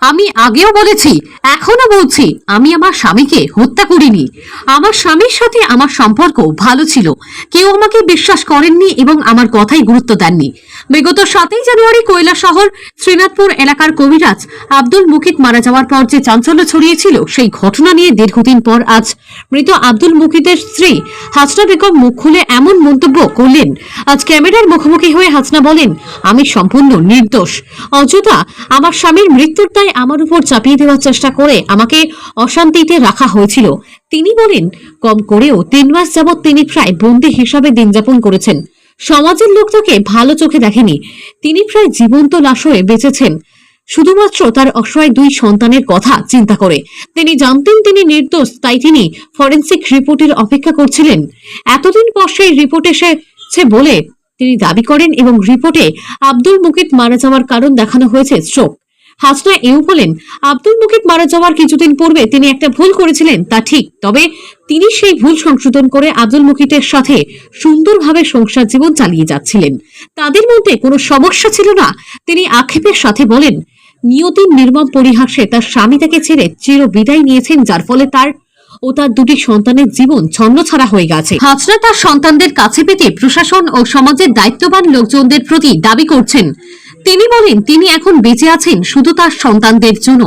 আমি আগেও বলেছি এখনও বলছি, আমি আমার স্বামীকে হত্যা করিনি। আমার স্বামীর সাথে আমার সম্পর্ক ভালো ছিল। কেউ আমাকে বিশ্বাস করেননি এবং আমার কথাই গুরুত্ব দেননি। বিগত সাতই জানুয়ারি কৈলা শহর শ্রীনাথপুর এলাকার কবিরাজ আব্দুল মুকিত মারা যাওয়ার পর যে চাঞ্চল্য ছড়িয়েছিল, সেই ঘটনা নিয়ে দীর্ঘদিন পর আজ মৃত আব্দুল মুকিতের স্ত্রী হাসনা বেগম মুখ খুলে এমন মন্তব্য করলেন। আজ ক্যামেরার মুখোমুখি হয়ে হাসনা বলেন, আমি সম্পূর্ণ নির্দোষ। অযথা আমার স্বামীর মৃত্যুর দায় আমার উপর চাপিয়ে দেওয়ার চেষ্টা করে আমাকে অশান্তিতে রাখা হয়েছিল। তিনি বলেন, কম করেও তিন মাস যাবৎ তিনি প্রায় বন্দী হিসাবে দিন যাপন করেছেন। সমাজের লোক তাকে ভালো চোখে দেখেনি। তিনি প্রায় জীবন্ত লাশ হয়ে বেঁচেছেন। শুধুমাত্র তার অসহায় দুই সন্তানের কথা চিন্তা করে। তিনি জানতেন তিনি নির্দোষ, তাই তিনি ফরেন্সিক রিপোর্টের অপেক্ষা করছিলেন। এতদিন পর সেই রিপোর্ট এসেছে বলে তিনি দাবি করেন এবং রিপোর্টে আব্দুল মুকিত মারা যাওয়ার কারণ দেখানো হয়েছে স্ট্রোক হাসনা এও বলেন, আব্দুল মুকিত মারা যাওয়ার কিছুদিন পূর্বে তিনি একটা ভুল করেছিলেন, তা ঠিক। তবে তিনি সেই ভুল সংশোধন করে আব্দুল মুকিতের সাথে সুন্দরভাবে সংসার জীবন চালিয়ে যাচ্ছিলেন। তাদের মধ্যে কোনো সমস্যা ছিল না। তিনি আক্ষেপের সাথে বলেন, নিয়তির নির্মম পরিহাসে তার স্বামী তাকে ছেড়ে চির বিদায় নিয়েছেন, যার ফলে তার ও তার দুটি সন্তানের জীবন ছন্নছাড়া হয়ে গেছে। হাজরা তার সন্তানদের কাছে পেতে প্রশাসন ও সমাজের দায়িত্ববান লোকজনদের প্রতি দাবি করছেন। তিনি বলেন, তিনি এখন বেঁচে আছেন, শুধু তার সন্তানদের জন্য।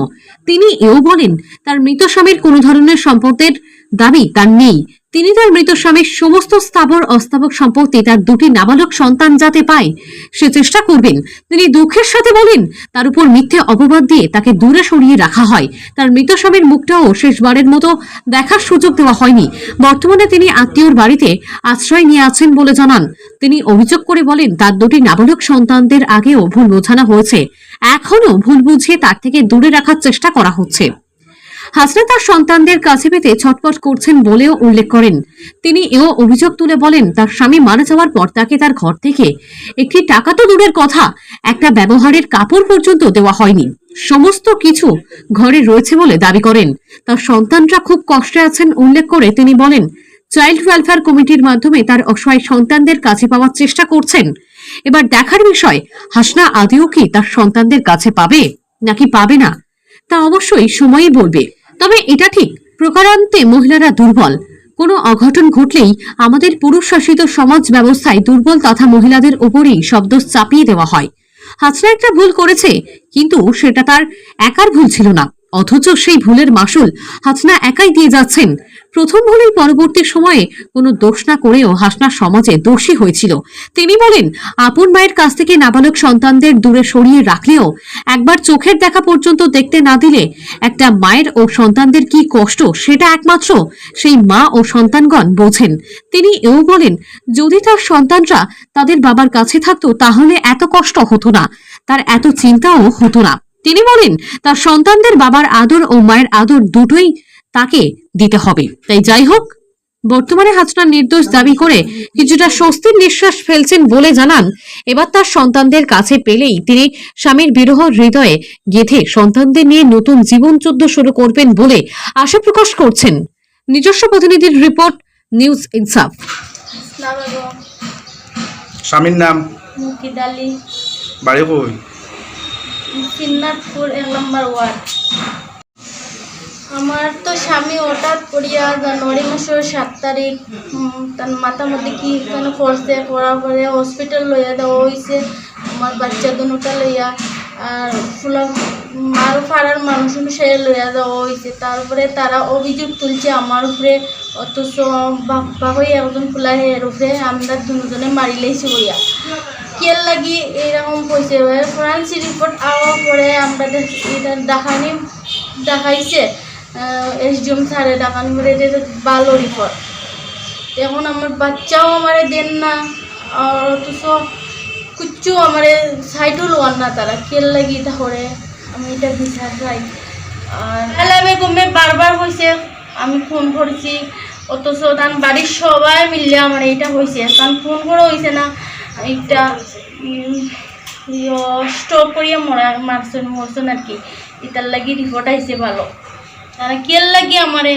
তিনি এও বলেন, তার মৃত স্বামীর কোনো ধরনের সম্পদের দাবি তার নেই। তিনি তার মৃত স্বামীর সমস্ত স্থাবর অস্থাবর সম্পত্তি তার দুটি নাবালক সন্তান যাতে পায়, সে চেষ্টা করবেন। তিনি দুঃখের সাথে বলেন, তার উপর মিথ্যে অপবাদ দিয়ে তাকে দূরে সরিয়ে রাখা হয়। তার মৃত স্বামীর মুখটাও শেষবারের মতো দেখার সুযোগ দেওয়া হয়নি। বর্তমানে তিনি আত্মীয়র বাড়িতে আশ্রয় নিয়ে আছেন বলে জানান। তিনি অভিযোগ করে বলেন, তার দুটি নাবালক সন্তানদের আগেও ভুল বোঝানো হয়েছে। এখনও ভুল বুঝিয়ে তার থেকে দূরে রাখার চেষ্টা করা হচ্ছে। হাসনা তার সন্তানদের কাছে পেতে ছটপট করছেন বলেও উল্লেখ করেন। তিনি এও অভিযোগ তুলে বলেন, তার স্বামী মারা যাওয়ার পর তাকে তার ঘর থেকে একটি টাকা তো দূরের কথা, একটা ব্যবহারের কাপড় পর্যন্ত দেওয়া হয়নি। সমস্ত কিছু ঘরে রয়েছে বলে দাবি করেন। তার সন্তানরা খুব কষ্টে আছেন, উল্লেখ করে তিনি বলেন, চাইল্ড ওয়েলফেয়ার কমিটির মাধ্যমে তার অসহায় সন্তানদের কাছে পাওয়ার চেষ্টা করছেন। এবার দেখার বিষয়, হাসনা আদিও কি তার সন্তানদের কাছে পাবে নাকি পাবে না? তা অবশ্যই সময়ই বলবে। তবে এটা ঠিক, প্রকারান্তে মহিলারা দুর্বল। কোনো অঘটন ঘটলেই আমাদের পুরুষ শাসিত সমাজ ব্যবস্থায় দুর্বল তথা মহিলাদের উপরেই শব্দ চাপিয়ে দেওয়া হয়। হাসনা একটা ভুল করেছে, কিন্তু সেটা তার একার ভুল ছিল না। অথচ সেই ভুলের মাসুল হাসনা একাই দিয়ে যাচ্ছেন। প্রথম ভুলের পরবর্তী সময়ে কোনো দোষ না করেও হাসনা সমাজে দোষী হয়েছিল। তিনি বলেন, আপন মায়ের কাছ থেকে নাবালক সন্তানদের দূরে সরিয়ে রাখলেও একবার চোখের দেখা পর্যন্ত দেখতে না দিলে একটা মায়ের ও সন্তানদের কি কষ্ট, সেটা একমাত্র সেই মা ও সন্তানগণ বোঝেন। তিনি এও বলেন, যদি তার সন্তানরা তাদের বাবার কাছে থাকতো তাহলে এত কষ্ট হতো না, তার এত চিন্তাও হতো না। তিনি বলেন তার সন্তানদের বাবার আদর ও মায়ের আদর দুটোই তাকে দিতে হবে। তাই যাই হোক বর্তমানে হাসনা নির্দোষ দাবি করে কিছুটা স্বস্তির নিঃশ্বাস ফেলছেন বলে জানান। এবার তার সন্তানদের কাছে পেলেই তিনি স্বামীর বিরহ হৃদয়ে গেঁথে সন্তানদের নিয়ে নতুন জীবন যুদ্ধ শুরু করবেন বলে আশা প্রকাশ করছেন। নিজস্ব প্রতিনিধির রিপোর্ট নিউজ ইনসাফ। স্বামীর নাম? বাড়ি কই? সিন্নাথপুর এক নম্বর ওয়ার্ড আমার তো স্বামী হঠাৎ করিয়া জানুয়ারি মাসের সাত তারিখ তার মাথা মধ্যে কি কেন করছে করার পরে হসপিটাল লইয়া দেওয়া হয়েছে আমার বাচ্চা দুটা লইয়া, আর ফুলা মার পাড়ার মানুষ অনুসারে লইয়া দেওয়া হয়েছে তারপরে তারা অভিযোগ তুলছে আমার উপরে, অথচ বাপ্পা হয়ে একজন ফুলা এর উপরে আমরা দুজনে মারি লাইছি হইয়া কেল লাগি এরকম কইছে ফরেন্সিক রিপোর্ট আওয়ার পরে আমরা এটা দেখানি দেখাইছে এসডিএম স্যারে দেখানি পরে এটা ভালো রিপোর্ট এখন আমার বাচ্চাও আমারে দেন না, আর অথচ কুচ্ছু আমারে সাইডও লোয়ার না তারা। কেল লাগি তাহলে আমি এটা বিচার চাই। আর হেলা বেগমে বারবার হয়েছে আমি ফোন করছি। অথচ তার বাড়ির সবাই মিললে আমার এটা হয়েছে কারণ ফোন করে হয়েছে না। এটা স্টপ করিয়া মরা মারছেন মরছেন আর কি। এটার লাগি রিপোর্ট আইসে ভালো। তারা কেল লাগি আমারে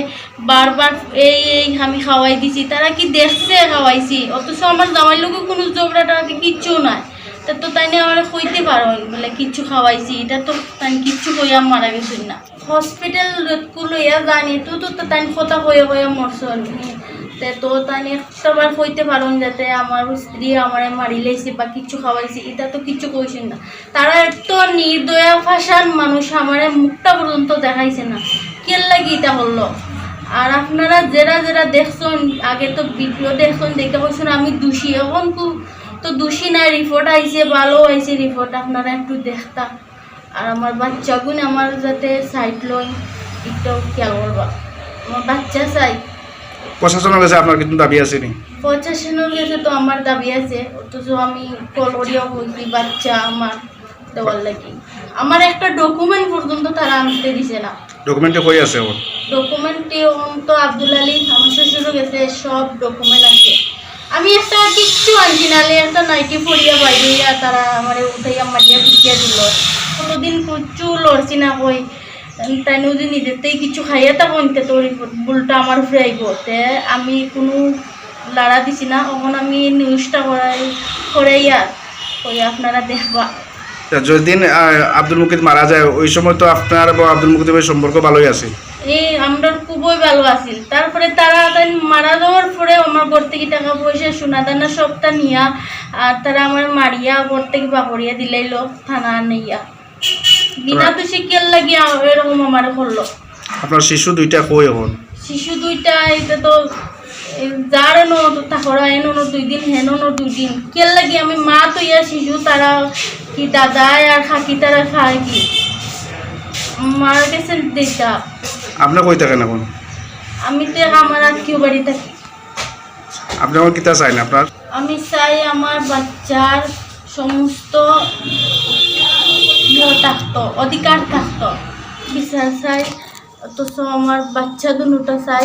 বারবার এই এই আমি খাওয়াই দিছি তারা কি দেখছে খাওয়াইছি অথচ আমার জামাই লোকে কোনো টাকে কিচ্ছু নাই। তা তো তাই নিয়ে আমার কইতে পারো, বলে কিচ্ছু খাওয়াইছি। এটা তো তাই কিচ্ছু কইয়া মারা গেছি না। হসপিটাল লইয়া জানি তো তো তাই কথা হয়ে হয়ে মরছ তে তো তাই একটাবার কইতে পারো যাতে আমার স্ত্রী আমারে মারি লাইছে বা কিচ্ছু খাওয়াইছে, এটা তো কিচ্ছু কইছেন না। তারা এত নির্দয়া ভাষার মানুষ, আমারে মুখটা পর্যন্ত দেখাইছে না। কেন লাগি এটা হলো? আর আপনারা যারা যারা দেখছেন, আগে তো ভিডিও দেখছেন, দেখে বলছেন আমি দোষী, এখন কু- তো দোষী নাই রিপোর্ট আইছে ভালো আইছে রিপোর্ট আপনারা একটু দেখতা। আর আমার বাচ্চাগুন আমার যাতে সাইড লই একটু খেয়াল করবা আমার বাচ্চা চাই। প্রশাসনের কাছে আপনার কিন্তু দাবি আছে নি? প্রশাসনের কাছে তো আমার দাবি আছে অথচ আমি কল করিয়া বলছি বাচ্চা আমার দেওয়ার লাগি। আমার একটা ডকুমেন্ট পর্যন্ত তারা আনতে দিছে না। ডকুমেন্টে কই আছে এখন ডকুমেন্টে তো আব্দুল আলী আমার শ্বশুর গেছে সব ডকুমেন্ট আছে। আমি একটা কিচ্ছু আনছি নালে একটা নাইটি পরিয়া বাইরে তারা আমার উঠাইয়া মারিয়া পিটিয়া দিল। কোনোদিন কুচু লড়ছি না কই। তাই যদি নিজেতেই কিছু খাইয়া তে তোর বুলটা আমার উপরে আইব। তে আমি কোনো লাড়া দিছি না তখন আমি নিউজটা করাই করাইয়া কই আপনারা দেখবা। তা যেদিন আব্দুল মুকিদ মারা যায়, ওই সময় তো আপনার আব্দুল মুকিদের সম্পর্ক ভালোই আছে। এই আমরা খুবই ভালো আছিল তারপরে তারা তাই মারা যাওয়ার পরে আমার ঘর থেকে টাকা পয়সা সোনা দানা সবটা নিয়া আর তারা আমার মারিয়া ঘর থেকে বাপরিয়া দিলাইলো থানা নিয়া বিনা তো শিক্ষার লাগিয়া এরকম আমার করল। আপনার শিশু দুইটা কই এখন? শিশু দুইটা এটা তো যার এনো তাহরা এনো ন দুই দিন হেনো ন দুই দিন। কেল লাগি আমি মা তো ইয়া শিশু তারা কি দাদা আর খাকি তারা খায় কি? মারা গেছেন দেটা আপনি কই থাকেন এখন? আমি তো আমার আত্মীয় বাড়ি থাকি। আপনি আমার কিতা না আপনার? আমি চাই আমার বাচ্চার সমস্ত ইয়ে থাকতো অধিকার থাকতো। বিচার চাই অথচ আমার বাচ্চা দুটা চাই।